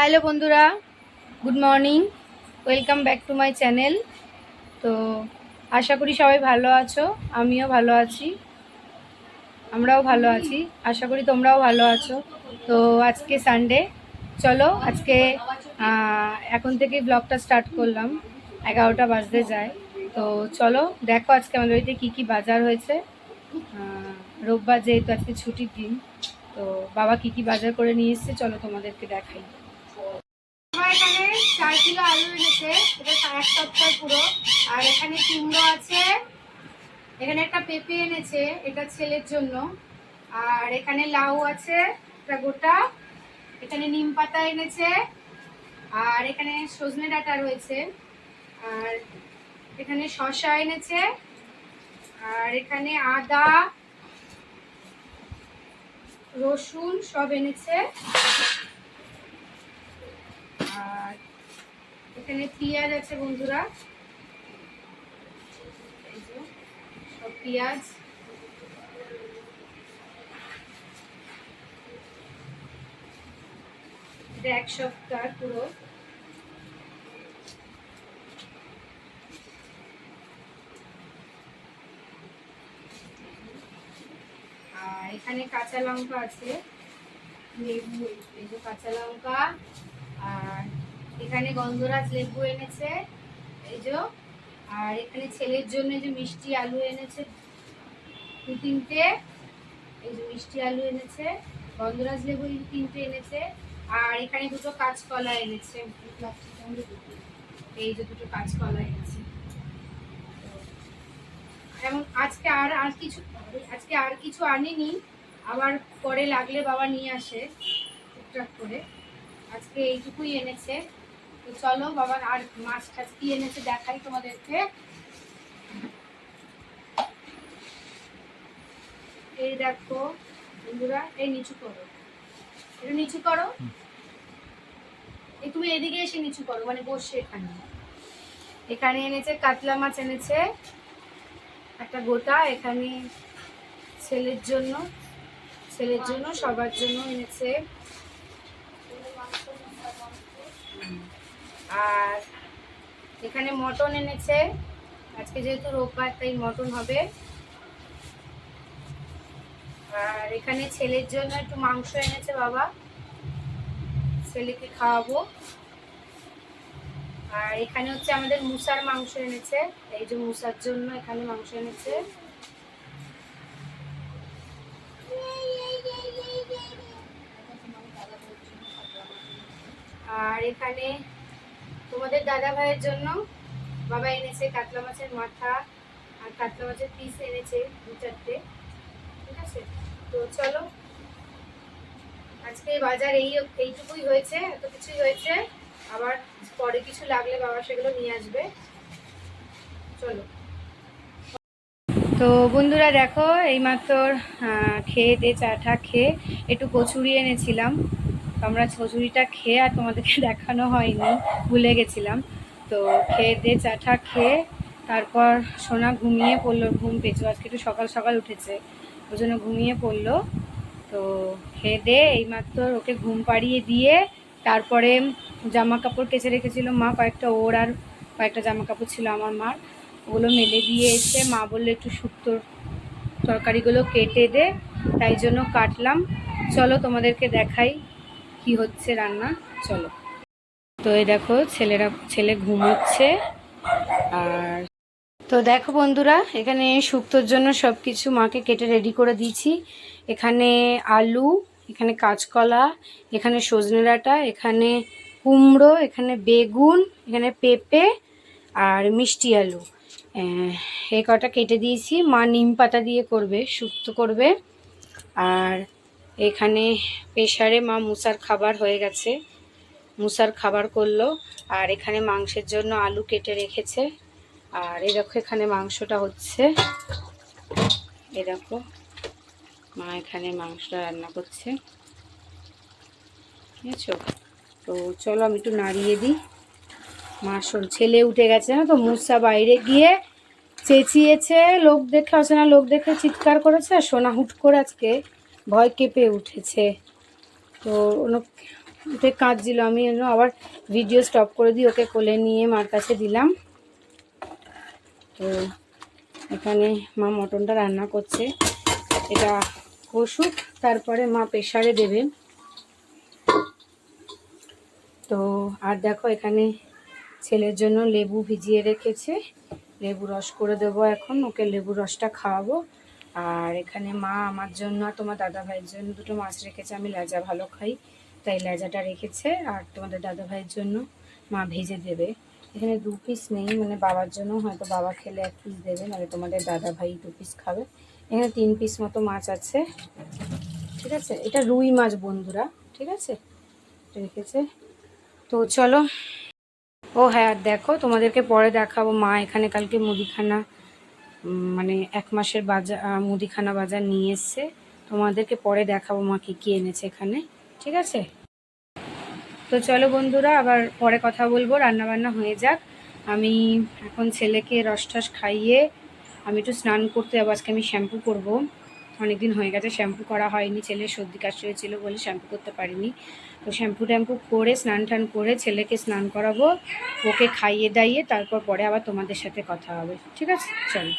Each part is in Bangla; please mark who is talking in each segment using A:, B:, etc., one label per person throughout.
A: হ্যালো বন্ধুরা, good morning, welcome back to my channel. তো আশা করি সবাই ভালো আছো, আমিও ভালো আছি, আমরাও ভালো আছি, আশা করি তোমরাও ভালো আছো। তো আজকে সানডে চলো আজকে এখন থেকে ব্লগটা স্টার্ট করলাম, এগারোটা বাজতে যায়। তো চলো, দেখো আজকে আমাদের বাড়িতে কী কী বাজার হয়েছে। রোববার যেহেতু আজকে ছুটির দিন, তো বাবা কি কি বাজার করে নিয়ে এসেছে, চলো তোমাদেরকে দেখাই। এখানে চার কিলো আলু এনেছে, এটা এক সপ্তাহ পুরো। আর এখানে কুমড়ো আছে, এখানে একটা পেঁপে এনেছে, এটা ছেলের জন্য। আর এখানে লাউ আছে, একটা গোটা। এখানে নিম পাতা এনেছে, আর এখানে সজনে ডাঁটা রয়েছে। আর এখানে শসা এনেছে, আর এখানে আদা, রসুন সব এনেছে আর এখানে পেঁয়াজ আছে বন্ধুরা। পেঁয়াজ। এক সপ্তাহ পুরো। এখানে কাঁচা লঙ্কা আছে। কাঁচা লঙ্কা। এখানে গন্ধরাজ লেবু এনেছে, এই যে, আর এখানে ছেলের জন্য যে মিষ্টি আলু এনেছে, দু তিনটে, এই যে মিষ্টি আলু এনেছে, গন্ধরাজ লেবু তিনটে এনেছে, আর এখানে দুটো কাঁচকলা এনেছে, এই যে দুটো কাঁচকলা এনেছে। এমন আজকে আর আর কিছু, আজকে আর কিছু আনেনি, আবার পরে লাগলে বাবা নিয়ে আসে, টুকটাক করে। আজকে এইটুকুই এনেছে। চলো বাবা, আর মাছ টাছ কি এনেছে দেখাই তোমাদেরকে। এই দেখো বন্ধুরা, এই নিচু করো। এটা নিচু করো। এই তুমি এদিকে এসে নিচু করো মানে বসে এখানে। এখানে এনেছে, কাতলা মাছ এনেছে, একটা গোটা। এখানে ছেলের জন্য ছেলের জন্য, সবার জন্য এনেছে। আর এখানে মটন এনেছে। আজকে যেহেতু রোববার, তাই মটন হবে। আর এখানে ছেলের জন্য একটু মাংস এনেছে বাবা। ছেলেকে খাওয়াবো। আর এখানে হচ্ছে আমাদের মুসার মাংস এনেছে। এই যে মুসার জন্য এখানে মাংস এনেছে। আর এখানে তোমাদের দাদা ভাইয়ের জন্য বাবা এনেছে কাতলা মাছের মাথা আর কাতলা মাছের পিস এনেছে দু চারটে। ঠিক আছে? তো চলো, আজকে বাজার এই এইটুকুই হয়েছে, এত কিছুই হয়েছে। আবার পরে কিছু লাগলে বাবা সেগুলো নিয়ে আসবে। চলো। তো বন্ধুরা দেখো, এইমাত্র খেয়ে দিয়ে চাটা খেয়ে একটু কচুরি এনেছিলাম। তো আমরা কচুরিটা খেয়ে আর তোমাদেরকে দেখানো হয়নি, ভুলে গেছিলাম। তো খেয়ে দিয়ে চাটা খেয়ে তারপর সোনা ঘুমিয়ে পড়ল, ঘুম পেয়েছ আজকে একটু সকাল সকাল উঠেছে, ওই জন্য ঘুমিয়ে পড়ল। তো খেয়ে দিয়ে এইমাত্র ওকে ঘুম পাড়িয়ে দিয়ে তারপরে জামা কাপড় কেচে রেখেছিল মা, কয়েকটা ওর আর কয়েকটা জামা কাপড় ছিল আমার মার। ওগুলো মেলে দিয়ে এসে মা বলল, একটু শুক্তোর তরকারিগুলো কেটে দে, তাই জন্য কাটলাম। চলো তোমাদেরকে দেখাই কি হচ্ছে রান্না? চলো। তো এই দেখো, ছেলেরা, ছেলে ঘুমোচ্ছে। আর তো দেখো বন্ধুরা, এখানে শুক্তোর জন্য সব কিছু মাকে কেটে রেডি করে দিয়েছি। এখানে আলু, এখানে কাঁচকলা, এখানে সজনে ডাঁটা, এখানে কুমড়ো, এখানে বেগুন, এখানে পেঁপে আর মিষ্টি আলু। এই কটা কেটে দিয়েছি। মা নিম পাতা দিয়ে করবে, শুক্তো করবে। আর এখানে প্রেশারে মা মুসার খাবার হয়ে গেছে। মুসার খাবার করল আর এখানে মাংসের জন্য আলু কেটে রেখেছে। আর দেখো এখানে মাংসটা হচ্ছে। দেখো, মা এখানে মাংসটা রান্না করছে। ঠিক আছে তো চলো আমি একটু নাড়িয়ে দিই। মা শোন, ছেলে উঠে গেছে না তো? মুসা বাইরে গিয়ে চেঁচিয়েছে, লোক দেখে আসে না লোক দেখে চিৎকার করেছে। আর সোনা হুট করে আজকে ভয় কেঁপে উঠেছে। তো ওকে কাঁদছিল, আমি আবার ভিডিও স্টপ করে দিয়ে ওকে কোলে নিয়ে মার কাছে দিলাম। তো এখানে মা মটনটা রান্না করছে। এটা কষুক তারপরে মা প্রেশারে দেবে। তো আর দেখো এখানে ছেলের জন্য লেবু ভিজিয়ে রেখেছে। লেবু রস করে দেবো এখন, ওকে লেবু রসটা খাওয়াবো। আর এখানে মা আমার জন্য আর তোমার দাদা ভাইয়ের জন্য দুটো মাছ রেখেছে, আমি লেজা ভালো খাই, তাই লেজাটা রেখেছে আর তোমাদের দাদা ভাইয়ের জন্য মা ভেজে দেবে। এখানে দু পিস নেই মানে বাবার জন্য হয়তো বাবা খেলে এক পিস দেবে, নাহলে তোমাদের দাদা ভাই দু পিস খাবে। এখানে তিন পিস মতো মাছ আছে, ঠিক আছে? এটা রুই মাছ বন্ধুরা, ঠিক আছে? রেখেছে। তো চলো, ও হ্যাঁ দেখো তোমাদেরকে পরে দেখাবো মা এখানে কালকে মুদিখানা মানে এক মাসের বাজার মুদিখানা বাজার নিয়ে এসছে। তোমাদেরকে পরে দেখাবো মা কী কী এনেছে এখানে। ঠিক আছে? তো চলো বন্ধুরা, আবার পরে কথা বলব, রান্নাবান্না হয়ে যাক। আমি এখন ছেলেকে রস খাইয়ে আমি একটু স্নান করতে যাব, আজকে আমি শ্যাম্পু করব। অনেকদিন হয়ে গেছে, শ্যাম্পু করা হয়নি ছেলে সর্দি কাশি হয়েছিল বলে শ্যাম্পু করতে পারিনি। তো শ্যাম্পু ট্যাম্পু করে, স্নান টান করে ছেলেকে স্নান করাবো, ওকে খাইয়ে দাইয়ে তারপর পরে আবার তোমাদের সাথে কথা হবে। ঠিক আছে? চলো।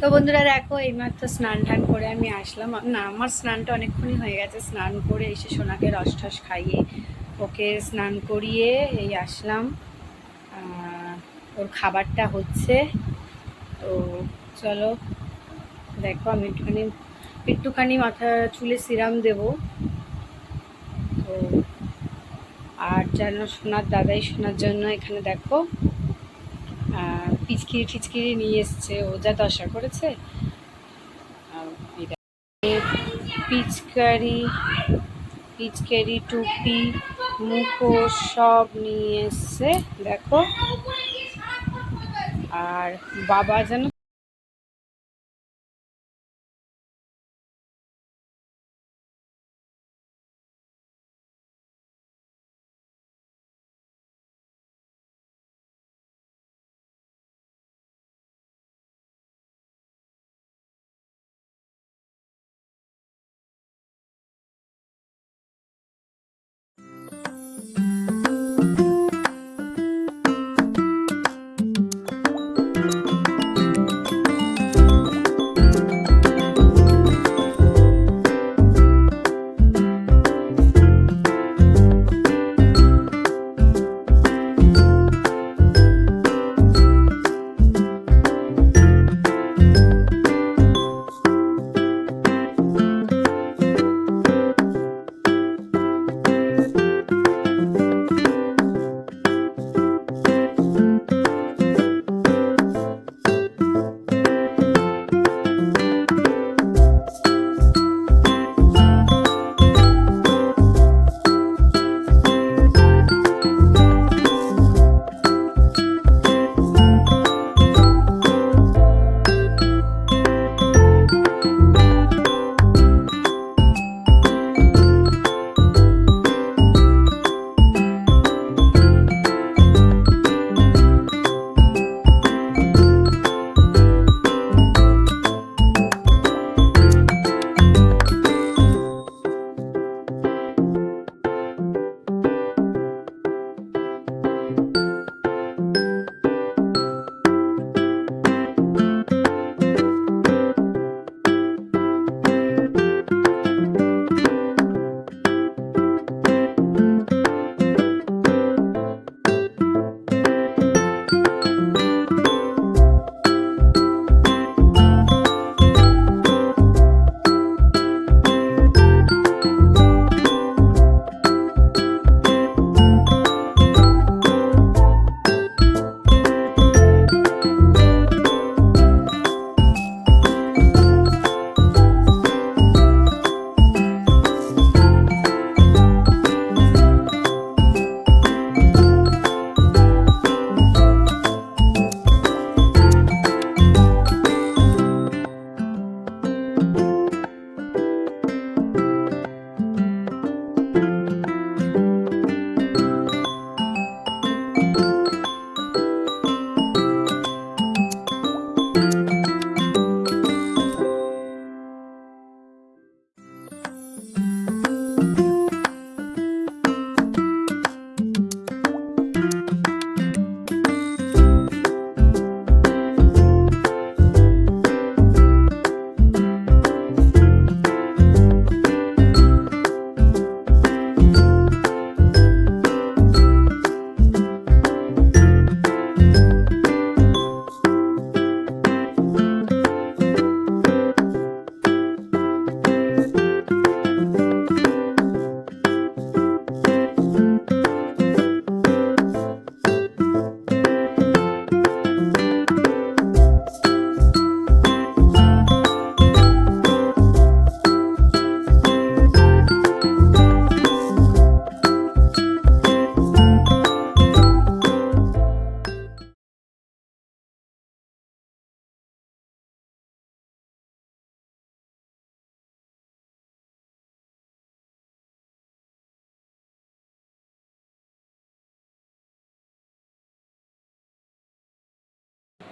A: তো বন্ধুরা দেখো, এইমাত্র স্নান টান করে আমি আসলাম। না, আমার স্নানটা অনেকক্ষণই হয়ে গেছে। স্নান করে এসে সোনাকে রস টস খাইয়ে ওকে স্নান করিয়ে এই আসলাম। ওর খাবারটা হচ্ছে তো চলো, দেখো আমি একটুখানি একটুখানি মাথা চুলে সিরাম দেব। তো, আর যেন সোনার দাদাই শোনার জন্য এখানে দেখো পিচকিরি টিচকিরি নিয়ে এসছে, ও যা দশা করেছে। পিচকারি পিচকারি, টুপি, মুখোশ সব নিয়ে এসছে, দেখো। আর বাবা যেন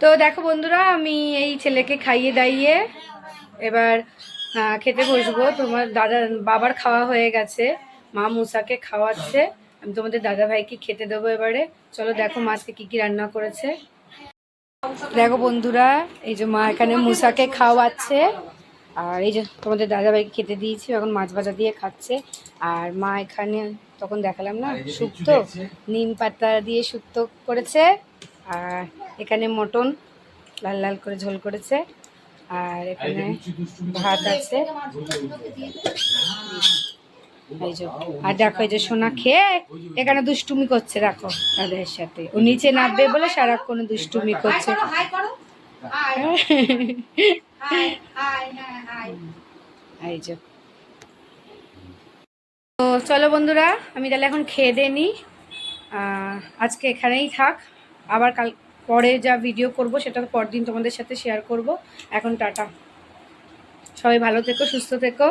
A: তো দেখো বন্ধুরা আমি এই ছেলেকে খাইয়ে দাইয়ে এবার খেতে বসবো। তোমার দাদা বাবার খাওয়া হয়ে গেছে। মা মুসাকে খাওয়াচ্ছে। আমি তোমাদের দাদা ভাইকে খেতে দেবো এবারে। চলো দেখো মাছকে কি কি রান্না করেছে। দেখো বন্ধুরা এই যে মা এখানে মুসাকে খাওয়াচ্ছে। আর এই যে তোমাদের দাদা ভাইকে খেতে দিয়েছি এখন মাছ ভাজা দিয়ে খাচ্ছে। আর মা এখানে তখন দেখালাম না শুক্তো নিম পাতা দিয়ে শুক্তো করেছে। আর এখানে মটন লাল লাল করে ঝোল করেছে। আর এখানে ভাত আছে। এই যে আর দেখো এই যে সোনা খেয়ে এখানে দুষ্টুমি করছে দেখো তাদের সাথে। ও নিচে নামবে বলে সারাক্ষণ দুষ্টুমি করছে। এই যে। তো চলো বন্ধুরা আমি তাহলে এখন খেয়ে দিয়ে নিই আজকে এখানেই থাক। আবার কাল পরে যা ভিডিও করব, সেটা পরদিন তোমাদের সাথে শেয়ার করব। এখন টাটা। সবাই ভালো থেকো, সুস্থ থেকো।